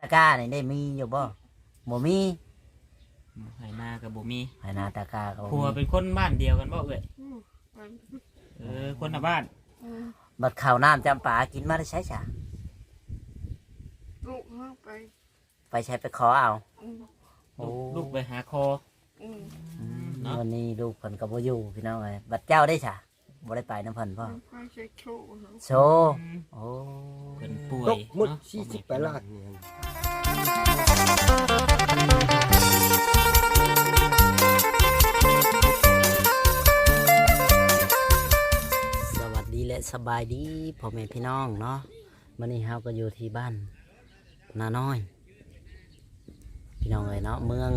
ตะกร้านี่ได้มีอยู่บ่บ่มีไหนากับบ่มีให้นาตะกร้าก็บ่ผัวมีเป็นคนบ้านเดียวกันบ่เอ่ยอืมมันเออคนละบ้านอืมบัดข้าวน้ำจำปากินมาได้ใช้จ้ะลูกเข้าไปไปใช้ไปขอเอาอืมโอ้ลูกลูกไปหาคออืมเนาะวันนี้ลูกเพิ่นก็บ่อยู่พี่น้องเอ้ยบัดเจ้าได้จ้ะ บ่ได้ไปน้ำเพิ่นพ่อมันไปใช้โชว์เขาโชว์โอ้เป็นป่วยตกหมดเนาะสี่สิบแปดล้านเนี่ยสวัสดีและสบายดีพ่อแม่พี่น้องเนาะมื้อนี้เฮาก็อยู่ที่บ้านนาน้อย พี่น้องเอ้ยเนาะเมือง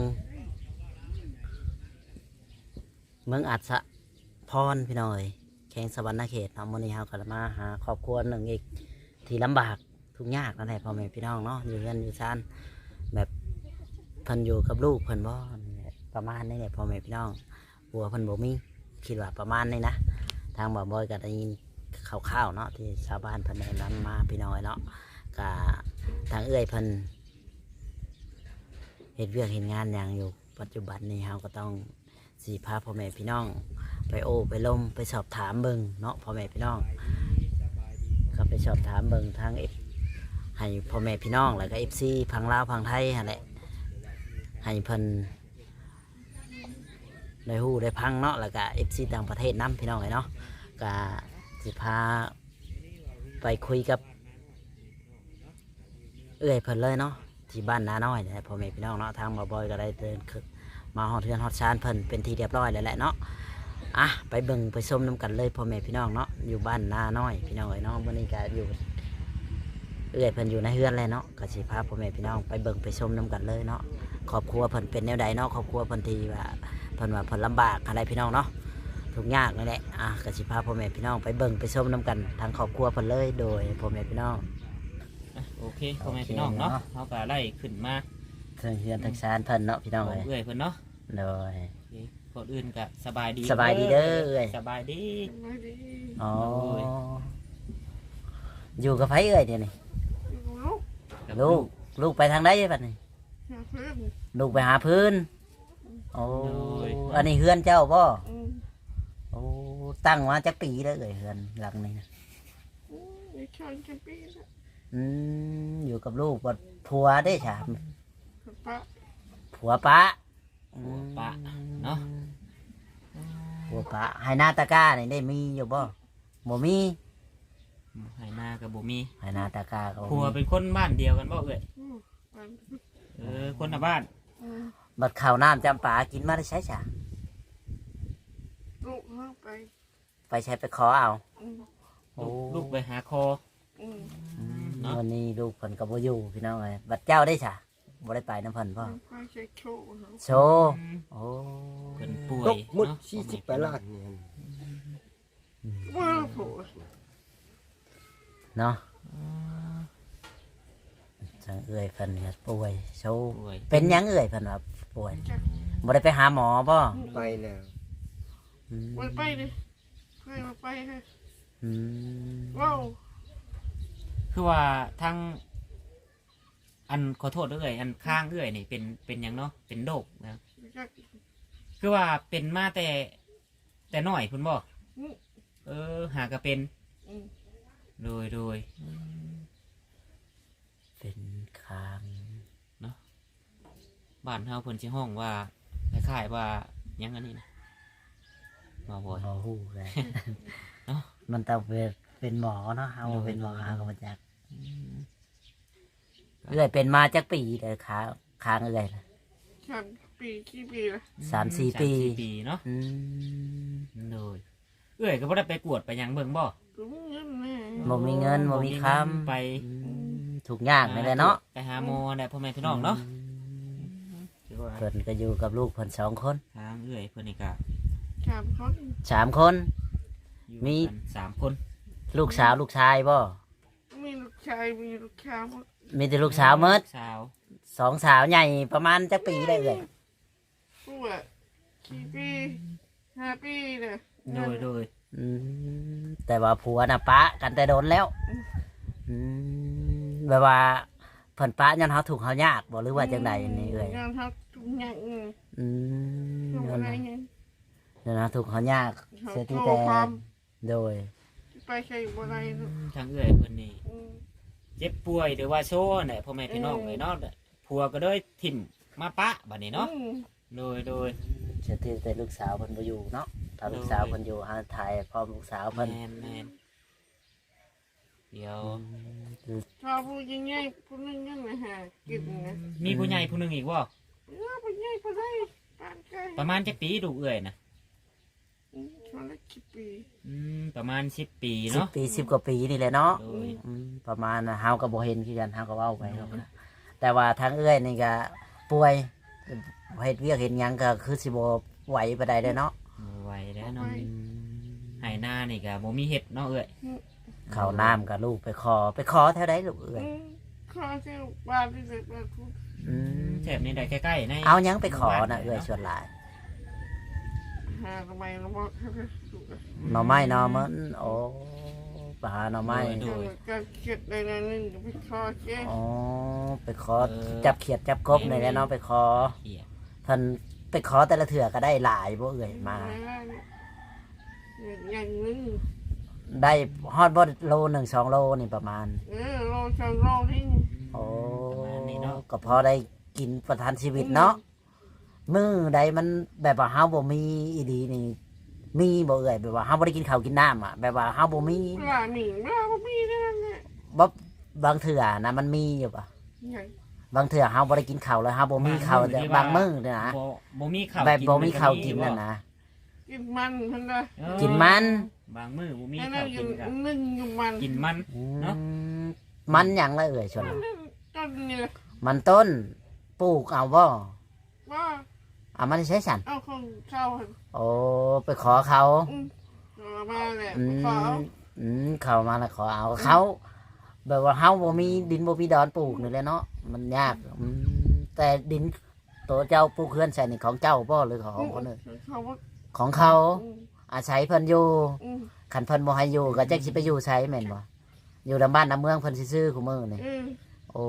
เมืองอัศพรพี่น้องเอ้ย แข่งสวรรณเขตเนาะมื้อนี้เฮาก็มาหาครอบครัวหนึ่งอีกที่ลำบากทุกข์ยากนั่นแหละพ่อแม่พี่น้องเนาะอยู่กันอยู่ชานแบบเพิ่นอยู่กับลูกเพิ่นบ่นี่แหละประมาณนี้แหละพ่อแม่พี่น้องหัวเพิ่นบ่มีคิดว่าประมาณนี้นะ ทางบ่าวบอยก็ได้ยินข่าวๆเนาะที่ชาวบ้านเพิ่นแนะนำมาพี่น้อยเนาะก็ทางเอื้อยเพิ่นเฮ็ดเวียกเฮ็ดงานอย่างอยู่ปัจจุบันนี้เฮาก็ต้องสีพาพ่อแม่พี่น้อง ไปโอ้ไปลมไปสอบถามเบิงเนาะพ่อแม่พี่น้องก็ไปสอบถามเบิงทางเอฟให้พ่อแม่พี่น้องแล้วก็เอฟซีพังลาวพังไทยหั่นแหละให้เพิ่นได้ฮู้ได้พังเนาะแล้วก็เอฟซีต่างประเทศนํพี่น้องเลยเนาะก็สิพาไปคุยกับ เอื้อยเพิ่นเลยเนาะที่บ้านนาน้อยนี่ยพ่อแม่พี่น้องเนาะทางบ่บอยก็ได้เดินมาฮอดเทือนฮอดชานเพิ่นเป็นทีเรียบร้อยแล้วแหละเนาะ อะไปเบิ่งไปชมน้ำกันเลยพ่อแม่พี่น้องเนาะอยู่บ้านนาน้อยพี่น้องเอ้ยเนาะวันนี้ก็อยู่เอื้อยเพิ่นอยู่ในเฮือนเลยเนาะก็สิพาพ่อแม่พี่น้องไปเบิ่งไปชมน้ำกันเลยเนาะครอบครัวเพิ่นเป็นแนวใดเนาะครอบครัวเพิ่นที่ว่าเพิ่นว่าเพิ่นลำบากอะไรพี่น้องเนาะทุกข์ยากนั่นแหละอะก็สิพาพ่อแม่พี่น้องไปเบิ่งไปชมน้ำกันทางครอบครัวเพิ่นเลยโดยพ่อแม่พี่น้องอะโอเคพ่อแม่พี่น้องเนาะโอเคเนาะเขาก็ไล่ขึ้นมาเทิงเฮือนทางชานเพิ่นเนาะพี่น้องบอกเอ้ยเอื้อยเพิ่นเนาะ โดย โอเค ก่อนอื่นก็สบายดีสบายดีเด้อเอ้ยสบายดี ไม่ดีอ๋อโอ้ยอยู่กับไผเอ้ยเดี๋ยวนี้ลูกกับลูกลูกไปทางใดบัดนี้หาเพื่อนลูกไปหาพื้นโอ้อันนี้เฮือนเจ้าบ่อืมโอ้ตั้งมาจักปีแล้วเอ่ยเฮือนหลังนี้นะอืมในชอนจะปีละอืมอยู่กับลูกบ่ผัวได้ฉามปะผัวปะ อืมปะเนาะผัวปะให้หน้าตะกร้านี่ได้มีอยู่บ่บ่มีไหนากับบ่มีให้หน้าตะกร้าก็บ่ผัวมีเป็นคนบ้านเดียวกันบ่เอ่ยอืมมันเออคนละบ้านอืมบัดข้าวน้ำจำปากินมาได้ใช้จ้ะลูกเข้าไปไปใช้ไปขอเอาอืมโอ้ลูกลูกไปหาคออืมอืมเนาะวันนี้ลูกเพิ่นก็บ่อยู่พี่น้องเอ้ยบัดเจ้าได้จ้ะ บ่ได้ไปน้ำเพิ่นพ่อมันไปใช้โชว์เขาโชว์โอ้เป็นป่วยตกหมดเนาะสี่สิบแปดล้านเนี่ยว่าผัวเนาะจังเอื้อยเพิ่นก็ป่วยโชว์ป่วยเป็นหยังเอื้อยเพิ่นว่าป่วยจักบ่ได้ไปหาหมอบ่ไปแล้วอืมมันไปดิใครมาไปฮะอืมว้าวคือว่าทาง อันขอโทษเอ้ยอันข้างเอ้ยนี่เป็นเป็นหยังเนาะเป็นโรคนะจักคือว่าเป็นมาแต่ แต่น้อยคุณบอกอืม เออ หากระเป็นอืมโดยโดยเป็นคางบ้านเฮาเพิ่นสิห้องว่าคล้ายๆว่าหยังอันนี้นะมาบ่อยบ่ฮู้เลยเนาะ มันต้องเป็นเป็นหมอเนาะเฮาโดยเป็นหมอโดยเฮาก็บ่จัก เอื้อยเป็นมาจักปีเด้อขาคางเอื้อยน่ะสามปีกี่ปีละสามสี่ปีสามปีเนาะอืมโดยเอ้ยก็บ่ได้ไปกวดไปหยังเบิ่งบ่กูไม่เงินแน่บ่มีเงินบ่มีคำไปอืมทุกอย่างนี่แหละเนาะไปหาหมอได้พ่อแม่พี่น้องเนาะคือว่าเพิ่นก็อยู่กับลูกเพิ่นสองคนทางเอ้ยเพิ่นนี่ก็สามคนสามคน อยู่มี กันสามคนลูกสาวลูกชายบ่มีลูกชายมีลูกชายหมด มีแต่ลูกสาวเมิดสาวสองสาวใหญ่ประมาณจักปีได้เอื้อยกูอะกี่ปีห้าปีเนี่ยโดยโดยอืมแต่ว่าผัวน่ะปะกันแต่โดนแล้วอืมแบบว่าเพิ่นพิ่นปะยันเฮาถูกเฮายากบ่หรือว่าจังใดนี่เอ้ยงานทักทุกอย่างเอออืมทำอะไรเงี้ยเดี๋ยวนะถูกเฮายากเขาเสียที่โทรแต่ความโดย ไปใช้บ่ได้เนอะทางเอื้อยเพิ่นนี่อืม เจ็บป่วยหรือว่าโซ่เนี่ยพ่อแม่พี่น้องอืมเลยเนาะผัวก็เลยถิ่มมาปะบัดนี้เนาะอืมโดยโดยเสียที่แต่ลูกสาวเพิ่นบ่อยู่เนาะถ้าลูกสาวเพิ่นอยู่หาถ่ายพร้อมลูกสาวแมเพิ่นนแมนเดี๋ยวชอบพูดยังไงพูดนึงยังไงฮะกินนะมีผู้ใหญ่ผู้หนึงอีกว่าเออพูดยังไงพูดได้ปานไกลประมาณจักปีดูเอื้อยนะอื มชวนละกี่ปีอืมประมาณสิบปีสิบเนาะปีสิบกว่าปีนี่แหละเนาะโดยอืมประมาณน่ะเฮาก็บ่เห็นคือกันเฮาก็เว้าไปเนาะแต่ว่าทางเอื้อยนี่ก็ป่วยเฮ็ดเวียกเฮ็ดหยังก็คือสิบ่ไหวปานใดเด้อเนาะบ่ไหวแล้วเนาะไหหน้านี่ก็บ่มีเห็ดเนาะเอื้อยข้าวน้ำกับลูกไปขอไปขอแถวใดลูกเอื้อยอืมข้าเจ้าบ้านที่เสร็จแล้วทุกอืมแถบนี้ได้ใกล้ๆในเอาหยังไปขอน่ะเอื้อยชวนหลาย หาทำไมเราบอกให้ไปสุกอะหน่อไม้หน่อมันโอ้ไปหาหน่อไม้เออก็เก็บได้ในนึงก็ไปข้อเจ้อ๋อไปขอจับเขียดจับกบในแหล้วเนาะไปขอเขียดเพิ่นไปขอแต่ละเถื่อก็ได้หลายบ่เอ่ยมา อย่างนึงได้ฮอดบ่โลหนึ่งสองโลนี่ประมาณ เออโลสองโลนี่ โอ้ประมาณนี้เนาะก็พอได้กินประทันชีวิตเนาะ มื้อใดมันแบบว่าเฮาบ่มีอีดีนี่ มีบ่เอ่ยแบบว่าเฮาบ่ได้กินข้าวกินน้ำอะแบบว่าเฮาบ่มีปลาหนิงปลาบ่มีนั่นแหละบ่บางเถื่อนะมันมีอยู่ปะอย่างบางเถื่อเฮาบ่ได้กินข้าวเลยเฮาบ่มีข้าวแต่บางมื้อเนี่ยนะบ่บ่มีข้าวแบบกินบ่มีข้าวก็กินนั่นนะกินมันพันละเออกินมันบางมื้อบ่มีแค่ข้านั้วนอกิยู่นก็นึ่งอยู่มันกินมัน เนาะอืมมันหยังละเอ่ยชวนต้นนี่แหละมันต้นปลูกเอาบ่ว่า เอามันใช้สันเอาของเช่าหั่นโอ้ไปขอเขาอืมเอามาแหละอืขอมเอาอืมเขามาแล้วขอเอาเขา แบบว่าเฮาบ่มีดินบ่มีดอนปลูกนี่แหละเนาะมันยากอืมแต่ดินตัวเจ้าปลูกเฮือนใส่นี่ของเจ้าบ่หรือของคนอื่นเขาว่าของเขา อืมอาศัยเพิ่นอยู่อืมคันเพิ่นบ่ให้อยู่ก็จักสิไปอยู่ไสแม่นบ่อยู่นํบ้านนํเมืองเพิ่นสิซื้อคู่มื้อนี่เออโอ้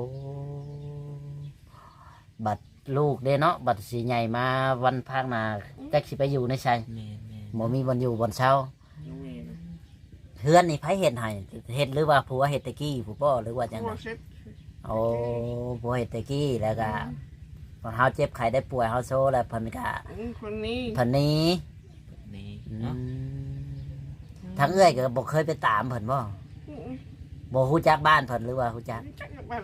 บัด ลูกเด้เนาะบัดสิใหญ่มาวันภาคหน้าจักสิไปอยู่ในไสแม่นบ่มีบ่อนอยู่บ่อนเช่านี่นะเฮือนนี่ไผเฮ็ดให้เฮ็ดหรือว่าผัวเฮ็ดแตะกี้ผู้บ่หรือว่าจังหัไดวเซ็ตโอ้ผัวเฮ็ดแตะกี้แล้วก็พอเฮาเจ็บไข้ได้ป่วยเฮาโซแล้วเพิ่นก็อืมคนนี้เพิ่นหนี้ๆนี่อืเนาะมทางเอื้อยก็บ่เคยไปตามเพิ่นบ่อืมบ่ฮู้จักบ้านเพิ่นหรือว่าฮู้จักจักรบ้าน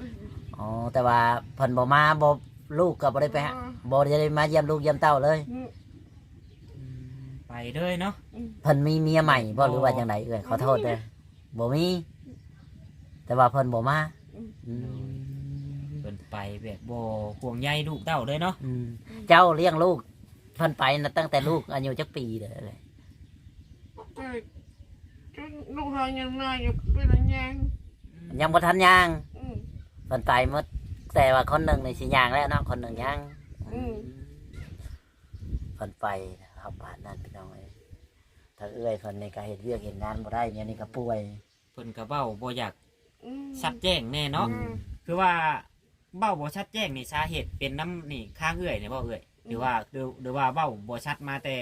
อ๋อแต่ว่าเพิ่นบ่มาบ่ ลูกก็บ่ได้ไปหาบ่ได้มาเยี่ยมลูกเยี่ยมเต้าเลยอืมไปเลยเนาะเพิ่นมีเมียใหม่บ่หรือว่าจังไดเอื้อยขอโทษเด้อบ่มี แต่ว่าเพิ่นบ่มาอืมเพิ่นไปแบบบ่ห่วงใยลูกเต้าเลยเนาะอืมเจ้าเลี้ยงลูกเพิ่นไปนะตั้งแต่ลูกอายุจักปีเด้อเลยแต่จนลูกหายังน้อยอยู่เป็นอะไรยังยังบ่ทันย่างอืมเพิ่นไปหมด แต่ว่าคนหนึงนี่สิย่างแล้วเนาะคนหนึงย่างอืมเพิ่นไปนะครับบ้านนั้นพี่น้องเอ้ยถ้าเอื้อยเพิ่นนี่ก็เฮ็ดเวียกเฮ็ดงานบ่ได้เนี่ยนี่ก็ป่วย เพิ่นก็เว้าบ่อยากอืมชัดแจ้งแน่เนาะอืม คือว่าเบ้าบ่ชัดแจ้งนี่สาเหตุเป็นน้ำนี่ข้างเอื้อยเนี่ยบ่เอื้อยหรือว่าหรือหรือว่าเบ้าบ่ชัดมาแต่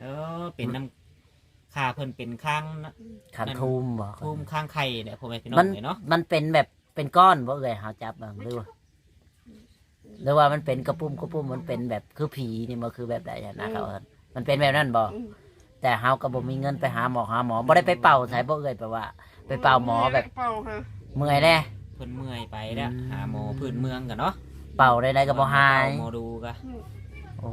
เออเป็นน้ำค่าเพิ่นเป็นข้างนะคันทุมบ่ทุ่มข้างไข่เนี่ยพ่อแม่พี่น้อมันงเนี่ยเนาะมันเป็นแบบ เป็นก้อนบ่เอื้อยเฮาจับบ้างหรือว่าหรือว่ามันเป็นกระปุ้มกระปุ้มมันเป็นแบบคือผีนี่มันคือแบบใดอะนะเขาเอิ้นมันเป็นแบบนั้นบ่อืม แต่เฮาก็บ่มีเงินไปหาหมอหาหมอบ่ได้ไปเป่าใส่บ่เอ่ยแปลว่า ไปเป่าหมอแบบเป่าค่ะเมื่อยแน่ เพิ่นเมื่อยไปแล้วอืม หาหมอพื้นเมืองกันเนาะเป่าได้ได้ก็บ่หายเป่หมอดูกะโอ้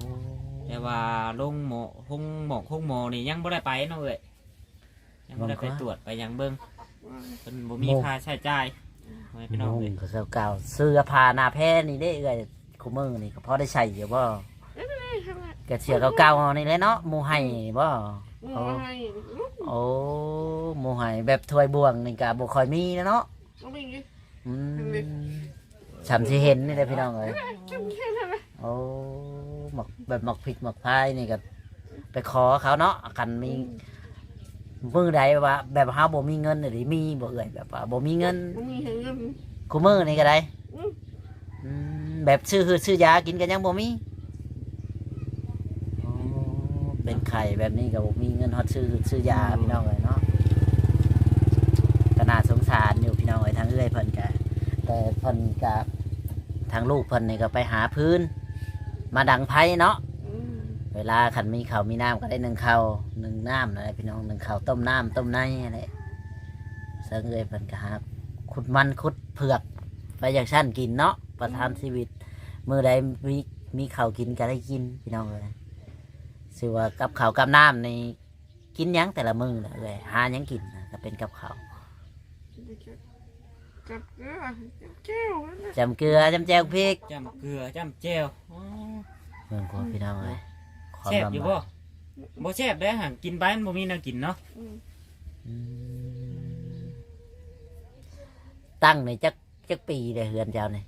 แต่ว่าลงหมอห้องหมอกห้องหมอนี่ยังบ่ได้ไปเนาะเอ้ยยังบ่ได้ไปตรวจไปยังเบิ่งเพิ่นบ่มีค่าใช้จ่าย พ่อแม่พี่น้องนุ่เอ้ยงก็เก่าๆเสื้อผ้าหน้าแพ้นี่ได้เอ่ยคุมือนี่ก็พอได้ใช้อยู่บ่ก็เสื้อเก่าๆนี่แหละเนาะหมู่ให้นี่บ่โอ้ให้โอ้หมู่ให้แบบถ้วยบวงนี่ก็บ่ค่อยมีนะเนาะก็ไม่งี้อืมฉันสิเห็นนี่แหละพี่น้องเอ้ย จำแค่นั้นนะโอ้หมักแบบหมักพริกหมักพายนี่ก็ไปขอเขาเนาะกันมี มือใดว่า แบบเฮาบ่มีเงินหรือมีบ่เอ่ยแบบว่าบ่มีเงินก็มีเงินกูมือนี่ก็ได้ออืมแบบซื้อคือซื้อยากินกันยังบ่มีอ๋อเป็นไข่แบบนี้ก็บ่มีเงินฮอดซื้อซื้อยาพี่น้องเลยเนาะก็น่าสงสารอยู่พี่น้องเอ้ยทางเอื้อยเพิ่นก็แต่เพิ่นก็ทางลูกเพิ่นนี่ก็ไปหาพื้น มาดังไผเนาะอืม เวลาขันมีข้าวมีน้ำก็ได้หนึ่งข้าวหนึ่งน้ำอะไรพี่น้องหนึ่งข้าวต้มน้ำต้มในอะไรเสงเอยเพิ่นก็หาขุดมันขุดเผือกไปอย่างชั้นกินเนาะประทานชีวิตมือใดมีมีข้าวกินก็ได้กินพี่น้องเลยสือว่ากับข้าวกับน้ำในกินหยังแต่ละมือน่ะเลยหาหยังกินน่ะก็เป็นกับข้าวจับเกลือจับแก้วนั่นน่ะจำเกลือจำแจวพริกจ้ำเกลือจ้ำแจวอ๋อเมืองพวกพี่น้องเลย ความแซ่บอยู่ลำบ่บากบ่แซ่บได้อห่างกินไปมันบ่มีแนวกินเนาะอืมอืมตั้งในจักจักปีเลยเฮือนเจ้านี่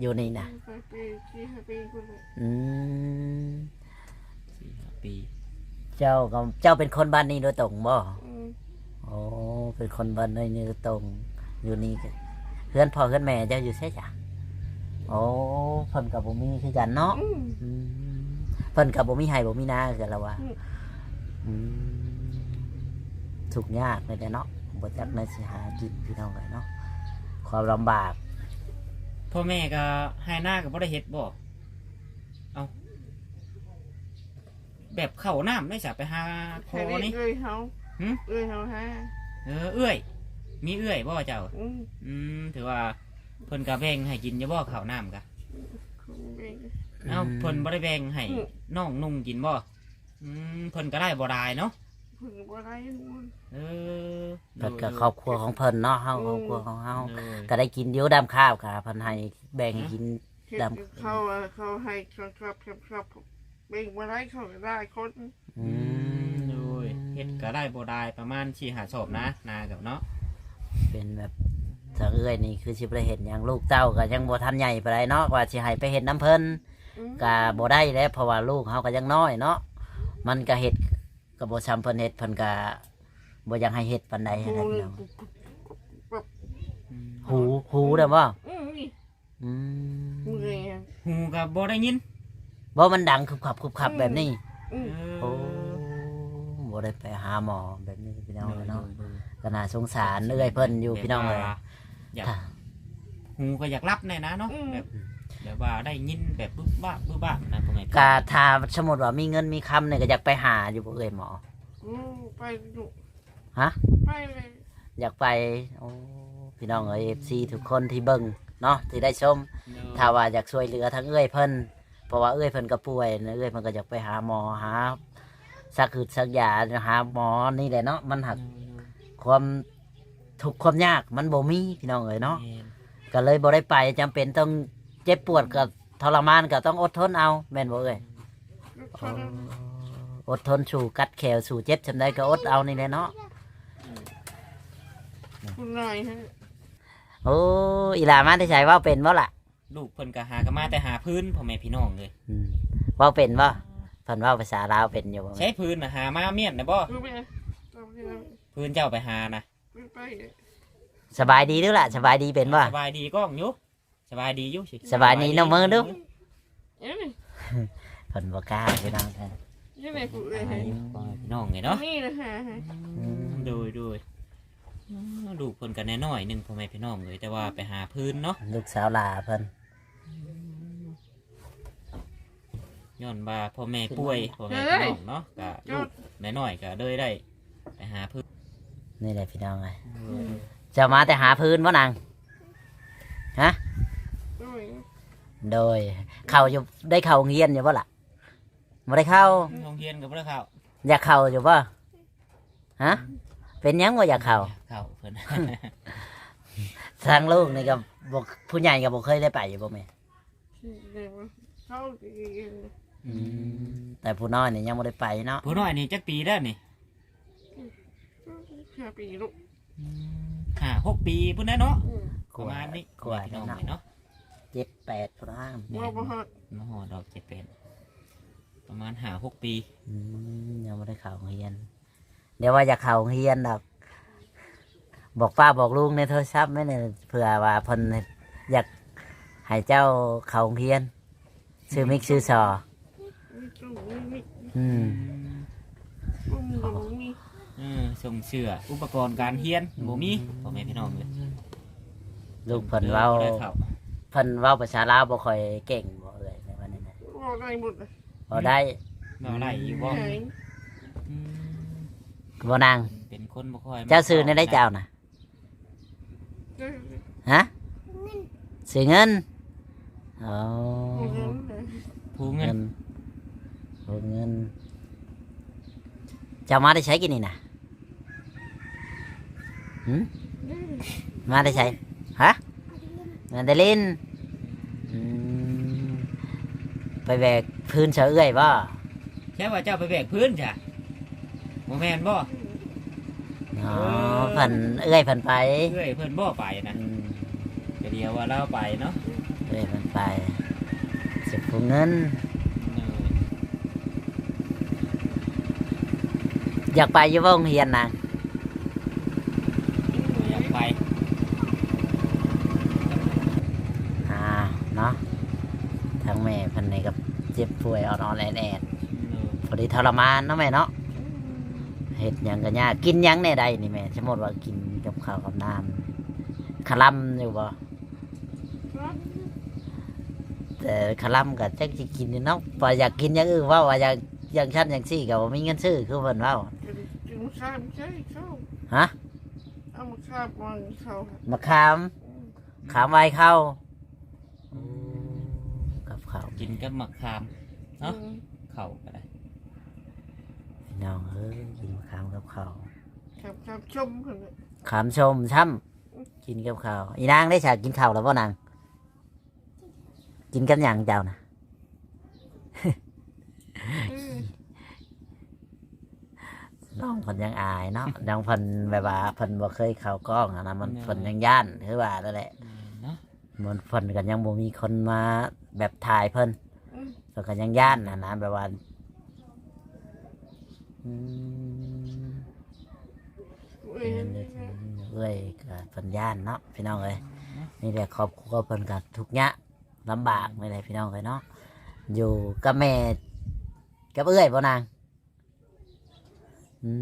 อยู่นี่นะไปปีที่ห้าปีคนละอืมสี่ห้าปีเจ้าก็เจ้าเป็นคนบ้านนี้โดยตรงบ่อืมโอ้เป็นคนบ้านนี้โดยตรง อยู่นี่ก็เพื่อนพ่อเพื่อนแม่เจ้าอยู่ใช่จ้ะโอ้เพิ่นกับบ่มีคือกันเนาะอืมอืม เพิ่นกับบ่มีให้บ่มีนาคือกันแล้วว่าอืมอืมทุกข์ยากเลยแต่เนาะบ่จักในสิหากินพี่น้องเลยเนาะความลำบากพ่อแม่ก็ให้หน้าก็บ่ได้เฮ็ดบ่เอาแบบเข้าน้ำได้จ้ะไปหาคแค่อนี้นี่เอ้ยเฮาหึเอ้ยเฮาฮะเออเอื้อย มีเอื้อยบ่เจ้าอืมอืมถือว่าเพิ่นก็แบ่งให้กินอยู่บ่ข้าวน้ำกะคง เองเอ้าเพิ่นบ่ได้แบ่งให้อืมน้องนุ่งกินบ่อืมเพิ่นก็ได้บ่ได้เนาะเพิ่งบ่ได้นู่นเออเพิ่นกับครอบครัวของเพิ่นเนาะเฮาครอบครัวของเฮาเออก็ได้กินเดียวดำข้าวค่ะเพิ่นให้แบ่งกิน เฮ็ดดำ เขาอะเขาให้ครับครับครับครับเบ่งบ่ได้เขาก็ได้คนอือืมมโดยเฮ็ดก็ได้บ่ได้ประมาณ4 5ศพนะนากับเนาะ เป็นแบบทางเอื้อยนี่คือสิบ่ได้เห็นหยังลูกเต้าก็ยังบ่ทันใหญ่ปานใดเนาะว่าสิให้ไปเฮ็ดน้ำเพิ่นอืม ก็บ่ได้แล้วเพราะว่าลูกเฮาก็ยังน้อยเนาะมันก็เฮ็ดก็บ่ซ้ำเพิ่นเฮ็ดเพิ่นก็บ่อยากให้เฮ็ดปานใดโอ้นะยพี่น้องอืมหูหูเด้อบ่อืมนี่อืมเมื่อยอะหูก็บ่ได้ยินบ่มันดังคึบขับคึบขับแบบนี้อืมโอ้บ่ได้ไปหาหมอแบบนี้พี่น้องเนาะโดยก็น่าสงสารเอื้อยเพิ่นอยู่พี่น้องเลยแบบว่าอยากถ้าหูก็อยากรับแน่นะเนาะ แบบแบบว่าได้ยินแบบบึ้บบ้าบึ้บบ้านะพ่อแม่พี่กาถ้าสมมติว่ามีเงินมีคำเนี่ยก็อยากไปหาอยู่บ่เอ่ยหมอโอ้ไปดูฮะ ไปเลยอยากไปโอ้พี่น้องเอ้ย FC ทุกคนที่เบิ่งเนาะที่ได้ชม ถ้าว่าอยากช่วยเหลือทั้งเอ้ยเพิ่นเพราะว่าเอ้ยเพิ่นก็ป่วยนะเอ้ยเพิ่นก็อยากไปหาหมอหาสักคือสักยาหาหมอนี่แหละเนาะมันหักความทุกข์ความยากมันบ่มีพี่น้องเอ้ยเนาะก็เลยบ่ได้ไปจำเป็นต้อง เจ็บปวดกับทรมานก็ต้องอดทนเอาแม่นบ่เอ้ยชนอดทนสู่กัดแขวสู่เจ็บจำได้ก็อดเอานี่แหละเนาะคุณหน่อยฮะโอ้อีหลามาได้ใช้ว่าเป็นบ่ล่ะลูกเพิ่นก็หากันมาแต่หาพื้นพ่อแม่พี่น้องเลยอืมเว่าเป็นบ่เพิ่นเว่าภาษาลาวเป็นอยู่บ่ใช้พื้นนะหามาเมียนนะบ่คือไปตอนนี้พื้นเจ้าไปหานะไปไปสบายดีด้วยล่ะสบายดีเป็นบ่สบายดีก้องอยู่ สบายดีอยู่สิสบายดีน้องมือดูเอ้ยเพิ่นบ่กล้าพี่น้องเพิ่นยังไงกูสเอ้ยบายดีพ่อแม่พี่น้องไงเนาะนี่นะฮะโดยโดยอืมลูกเพิ่นกันแน่น้อยหนึ่งพ่อแม่พี่น้องเลยแต่ว่าไปหาพื้นเนาะลูกสาวหลาเพิ่นย้อนว่าพ่อแม่ป่วยพ่อแม่พี่น้องเนาะก็ลูกน้อยๆก็เลยได้ไปหาพื้นนี่แหละพี่น้องเอ้ยจะมาแต่หาพื้นบ่นางด้วย โดย เข้าอยู่ได้เข้าโรงเรียนอยู่บ่ล่ะบ่ได้เข้า โรงเรียนกับพระเขาอยากเข้าอยู่บ่ฮะ เป็นหยังว่าอยากเข้าเขาเพิ่น ทางลูกนี่ก็บ่ผู้ใหญ่ก็บ่เคยได้ไปอยู่บ่แม่เข้าดีอืมแต่ผู้น้อยนี่ยังบ่ได้ไปเนาะผู้น้อยนี่จักปีแล้วนี่ห้าปีลูกห้าหกปีพุ่นแน่เนาะกประว่ามาณนี้กว่าพี่น้องเนาะ เนาะเจ็ดแปดพุ่นห้างว่าบ่ฮอดมหอดอกเจ็ดเป็นประมาณห้าหกปีอืมยังไม่ได้เข่าโรงเรียน เดี๋ยวว่าจะเข่าโรงเรียนดอก บอกป้าบอกลุงในโทรศัพท์ไหมเนี่ยเผื่อว่าเพิ่นอยากให้เจ้าเขาโรงเฮียนซื้อมิกซื้อซอมีตู้มีมีอืมกุ้งกับมีเออส่งเสื้ออุปกรณ์การเฮียนบ่มีพ่อแม่พี่น้องเลยลูกเพิ่นเว้าบ่ได้เข้า เพิ่นเว้าภาษาลาวบ่ค่อยเก่งบ่เอ่ยในวันนี้นะก็ได้หมดเลยบ่ได้เว้าได้อยู่บ่ไหนอืมบ่นางเป็นคนบ่ค่อยเจ้าซื้อในได้เจ้าน่ะได้ฮะซื้อเงินอ๋อหมดแล้วเลยผู้เงิเงินนโอ้เงินเจ้ามาได้ใช้กินนี่น่ะหืมได้มาได้ใช้ฮะ มาได้เล่นอืมไปแบกพื้นเฉยเอื้อยบ่แค่ว่าเจ้าไปแบกพื้นจ้ะบ่แม่นบ่อ๋อเพิ่นเอื้อยเพิ่นไปเอ้ยเพิ่นบ่ไปนะอืมก็เดียวว่าเราไปเนาะเอื้อยเพิ่นไปสิบผู้เงินเอออยากไปอยู่บ่โรงเรียนนะ อยากไป อ่าเนาะทั้งแม่เพิ่นนี่ก็เจ็ บป่วยอ่อนๆแอดเออๆพอดีทรมานเนาะแม่เนาะเฮ็ดหยังก็ยากกินหยังแน่ใดนี่แม่สมมติว่ากินกับข้าวกับน้ำคาลัมอยู่บ่ครับแต่คาลัมก็จักสิกินนี่เนาะพออยากกินอย่างอื่นเว่าว่าอยากอย่างชั้นอย่างซี่ก็บ่มีเงินซื้อคือเพิ่นเว้ากินข้าวใช่ข้าวฮะเอามาข้าวมันข้าวมะขามขามไว้เข้ากับข้าวกินกับมะขาม เนาะเข้าก็ได้พี่น้องเอ้ยกินมะขามกับข้าวครับครับชมคนเลยขามชมช้ำกินกับข้าวอีนางได้ฉากกินข้าวแล้วบ่นาง กินกันหยังเจ้านะน้องเพิ่นยังอายเนาะ น้องเพิ่นแบบว่าเพิ่นบ่เคยเข้ากล้องอะนะมันเพิ่นยังย่านคือว่านั่นแหละเนาะ มันเพิ่นกันยังบ่มีคนมาแบบถ่ายเพิ่น เพิ่นก็ยังย่านนะนะแบบว่าอืมเอ้ยเอ้ยก็เพิ่นย่านเนาะพี่น้องเอ้ยนี่แหละครอบครัวเพิ่นก็ทุกข์ยะลำบากไม่ได้พี่น้องเอ้ยเนาะอยู่กับแม่กับเอ้อยบ่นางอื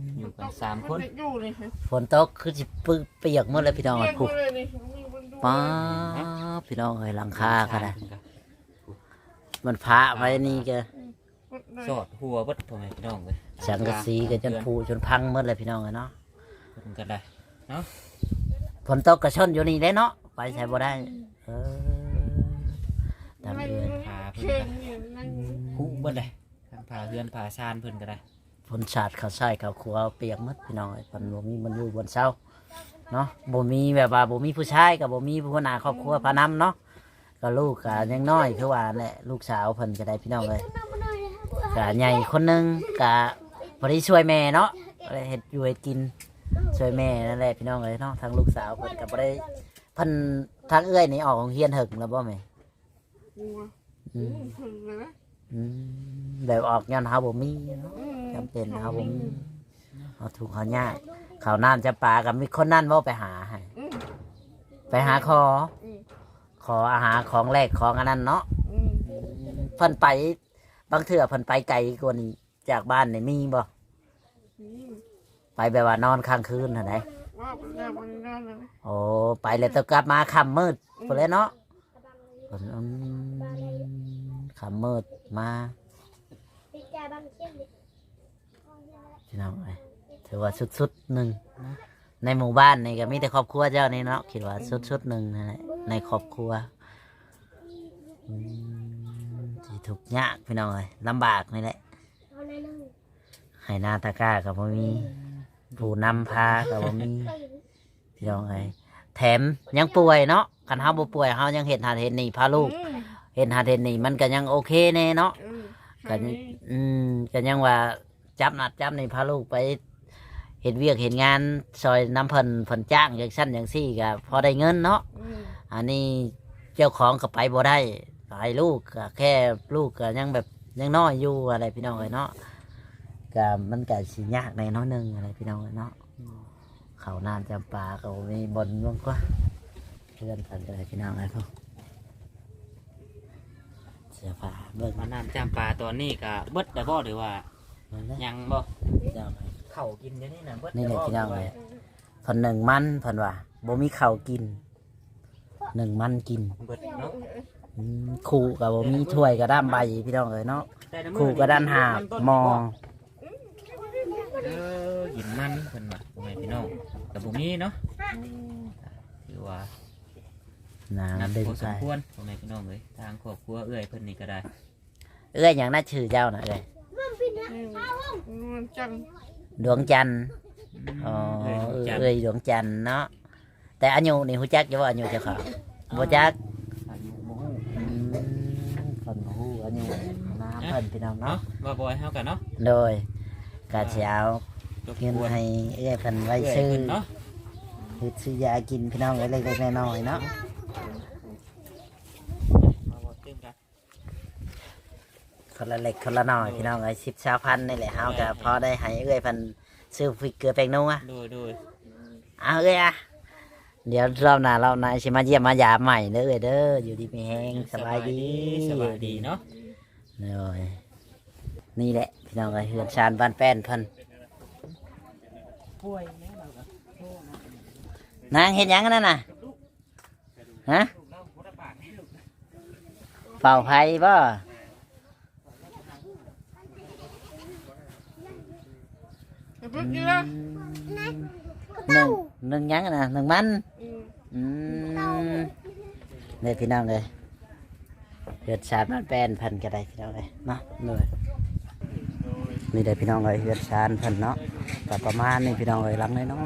มอยู่กันสามคนอยู่เลยฮะฝนตกคือสิปึกเปียกหมดเลยพี่น้องเรีเอ้ยยกผูกเลยนี่มีคนดูป้าบพี่น้องเอ้ยหลังคาก็ได้ มันพระไว้นี่ก็สอดหัวเบิดพ่อแม่พี่น้องเลยสังกะสีก็จนผูจนพังหมดเลยพี่น้องเอ้ยเนาะเพิ่นก็ได้ฝนตกกระชนอยู่นี่เลยเนาะไปใช้บ่ได้เออตามเอือนเข่งอยู่นั่งคู่เบิดเลยทางผาเฮือนผาชานเพิ่นก็ได้ฝนสาดเขาใส่เขาครัวเปียกหมดพี่น้องเอ้ยฝนบ่มีมันอยู่บนเสาเนาะบ่มีแบบว่าบ่มีผู้ชายกับบ่มีผู้หน้าครอบครัวพานำเนาะ ก็ลูกก็ยังน้อยคือว่าแหละลูกสาวเพิ่นก็ได้พี่น้องเลยก็ใหญ่คนหนึงก็พอดีช่วยแม่เนาะก็ได้เฮ็ดอยู่เฮ็ดกินช่วยแม่นั่นแหละพี่น้องเลยเนาะทางลูกสาวเพิ่นก็บ่ได้เพิ่นทางเอื้อยนี่ออกโรงเรียนหึงแล้วบ่แม่หัวอืมถึงเลยนะอืมแบบออกย้อนเฮาบ่มีเนาะจำเป็นเฮาบ่มีเอาถูกเขายากเขาวน้ำจะปลากับมีคนนั่นบ่ไปหาให้ไปหาคออ ขออาหารของแรกของอันนั้นเนาะเพิ่นไปบางเถื่อเพิ่นไปไกลกว่านี้จากบ้านนี่มีบ่ไปแบบว่านอนค้างคืนเท่าไหร่ว่าไปแล้วไปนั่นเลยโอ้ไปแล้วต้องกลับมาค่ำมืดพุ่นเลยเนาะเพิ่นอืมค่ำมืดมาพี่น้องเอ้ยถือว่าสุดๆหนึ่ง ในหมู่บ้านนี่ก็มีแต่ครอบครัวเจ้านี่เนาะคิดว่าสุดๆหนึ่งนั่นแหละในครอบครัวอืมที่ทุกข์ยากพี่น้องเอ้ยลำบากนี่แหละให้หนาตะกร้ากับบ่มีผู้นำพากับบ่มีพี่น้องเอ้ยแถมยังป่วยเนาะคันเฮาบ่ป่วยเฮายังเห็นหาเห็นนี่พาลูก เห็นหาเห็นนี่มันก็ยังโอเคแน่เนาะก็อืมก็ยังว่าจับนัดจับในพาลูกไป เห็นเวียกเห็นงานซอยน้ำเพิ่นเพิ่นจ้างอย่างสั้นอย่างซี่ก็พอได้เงินเนาะอันนี้เจ้าของก็ไปบ่ได้ให้ลูกก็แค่ลูกก็ยังแบบยังน้อยอยู่อะไรพี่น้องเอ้ยเนาะก็มันก็สิยากในน้อยหนึงอะไรพี่น้องเอ้ยเนาะเขาวนานจำปาก็บ่มีบนบ้างกว่าพื่อนกันเลยพี่น้องไอ้พวกเสื้อผ้าเบิ่งมาน้ำจำปลาตอนนี้ก็เบิดแต่บ่หรือว่าเบิ่งเลยยังบ่ เจ้าไป เข่ากินเดี๋ยวนี้นะเบิดนี่แหละแต่บ่พี่น้องหรืเลว่ายเพันหนึ่งมันเพันว่าบ่มีข้าวกินหนึ่งมันกินเบิดเนาะอืมคู่กับบ่มีถ้วยกระด้ามใบพี่น้องเลยเนาะแต่น้ำมือคู่กระด้านหาบมอเออหยินมันเพิ่นว่าพ่อแม่พี่น้องกับบุมีเนาะถือว่านานักดึงพอสไปมควรพ่อแม่พี่น้องเลยทางครอบครัวเอื้อยเพิ่นนี่ก็ได้เอ้ยอย่างน่าชื่อเจ้าน่ะเอ้ยมันจัง ดวงจันทร์อ๋อเอ้ยจัดเอ้ยดวงจันทร์เนาะแต่อายุนี่ฮู้จักอยู่ว่าอายุเจ้าค่ะบ่จักอายุบ่ฮู้อืมเพิ่นฮู้อายุน้ำเพิ่นพี่น้องเนาะเนาะว่าบอยเฮากันเนาะโดยกะสิเอารบเงินกวนให้เอ้ยเพิ่นไว้เอื้อยซื้อเพิ่นเนาะเฮ็ดซื้อยากินพี่น้องเล็กๆน้อยๆเนาะ มาบ่ตึ้งกัน คนละเล็กคนละน้อยพี่น้องเอ้ยสิบชาวพันนี่แหละเฮาก็พอได้ให้เอ้ยเพิ่นซื้อฟิกเกลือแป้งนัวโดยโดยเอาเอ้ยอะเดี๋ยวรอบหน้ารอบหน้าสิมาเยี่ยมมายามใหม่เด้อเอ้ยเด้ออยู่ดีมีแฮงสบายดีสบายดีเนาะเลยนี่แหละพี่น้องเอ้ยเฮือนชานบ้านแป้นเพิ่นป่วยแม่เราก็นางเฮ็ดหยังกันนั่นน่ะฮะเราบ่ได้ปากให้ลูกเป่าไผ่บ่ เพิ่งกินละ หนึ่งหนึ่งหยังกันน่ะหนึ่งมันอืมเนี่ยพี่น้องเลยเหือดชาดบ้านแป้นเพันก็ได้พี่น้องเลยเนาะเลยนี่ได้พี่น้องเลยเหือดชาดเพันเนาะก็ประมาณนี้พี่น้องเลยหลังเลยเนาะ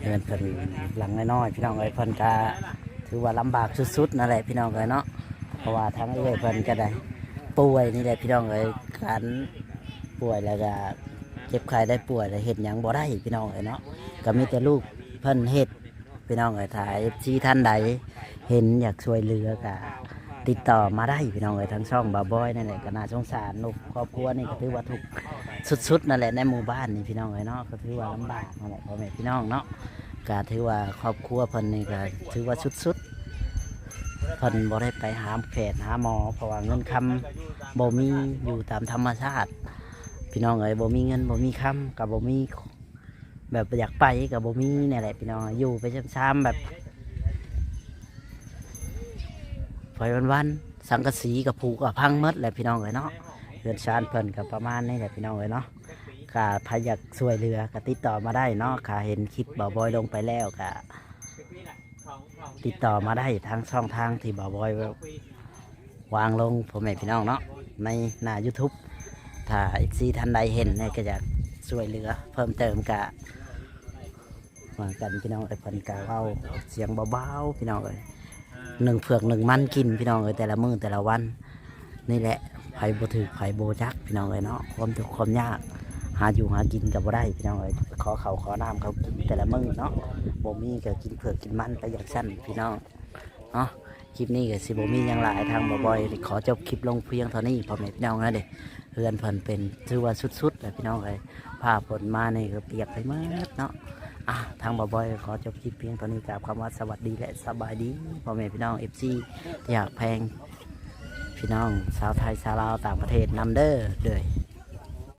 เหือนเพิ่นหลังน้อยๆพี่น้องเลยเพิ่นก็ถือว่าลำบากสุดๆนั่นแหละพี่น้องเลยเนาะเพราะว่าทั้งเอ้อยเพิ่นก็ได้ ป่วยนี่แหละพี่น้องเลยการป่วยแล้วก็เจ็บไข้ได้ป่วยแล้วเห็ดหยังบ่ได้พี่น้องเอ้ยเนาะก็มีแต่ลูกเพิ่นเฮ็ดพี่น้องเอ้ยถ้าที่ท่านใดเห็นอยากช่วยเหลือก็ติดต่อมาได้พี่น้องเอ้ยทั้งช่องบาบอยนั่นแหละก็น่าสงสารลูกครอบครัวนี่ก็ถือว่าทุกข์สุดๆนั่นแหละในหมู่บ้านนี่พี่น้องเอ้ยเนาะก็ถือว่าลำบากนั่นแหละพ่อแม่พี่น้องเนาะก็ถือว่าครอบครัวเพิ่นนี่ก็ถือว่าสุดๆ เพิ่นบ่ได้ไปหาแพทย์หาหมอเพราะว่าเงินคำบ่มีอยู่ตามธรรมชาติ พี่น้องเอ้ยบ่มีเงินบ่มีคำกับบ่มี แบบอยากไปกับบ่มีนี่แหละพี่น้องอยู่ไปช้ำๆแบบไปวันๆสังกะสีกับผูกกับพังมดแหละพี่น้องเอ้ยเนาะเรือนชานเพิ่นกับประมาณนี้แหละพี่น้องเอ้ยเนาะกาอยากช่วยเหลือก็ติดต่อมาได้เนาะค่ะเห็นคลิปบ่บอยลงไปแล้วก็ ติดต่อมาได้ทางช่องทางที่บ่าวบอยวางลงพ่อแม่พี่น้องเนาะในหน้า YouTube ถ้าอีกซีท่านใดเห็นเนี่ยก็จะช่วยเหลือ เพิ่มเติมกะมากันพี่น้องไอ้ยพิ่นกะเอาเสียงเบาๆพี่น้องเอ้ยหนึ่งเผือกหนึ่งมันกินพี่น้องเอ้ยแต่ละมือแต่ละวัน นี่แหละไผบ่ถือไผโบจักพี่น้องเอ้ยเนาะความทุกข์ความยาก หาอยู่หากินกับบ่ได้พี่น้องเอ้ยขอเขาขอน้ำเขากินแต่ละมื้อเนาะบ่มีก็กินเผือกกินมันไปอย่างสั้นพี่น้องเนาะคลิปนี้ก็สิบ่มีหยังหลายทางบ่บ่อยขอจบคลิปลงเพียงเท่านี้พ่อแม่พี่น้องนะเด้เพื่อนเพิ่นเป็นถือว่าสุดๆเลยพี่น้องเลยผ้าผลมานี่ก็เปียกไปหมดเนาะอะทางบ่บอยขอจบคลิปเพียงตอนนี้กับคำว่าสวัสดีและสบายดีพ่อแม่พี่น้องเอฟซีอยากแพงพี่น้องชาวไทยชาวลาวต่างประเทศนำเด้อเด้อ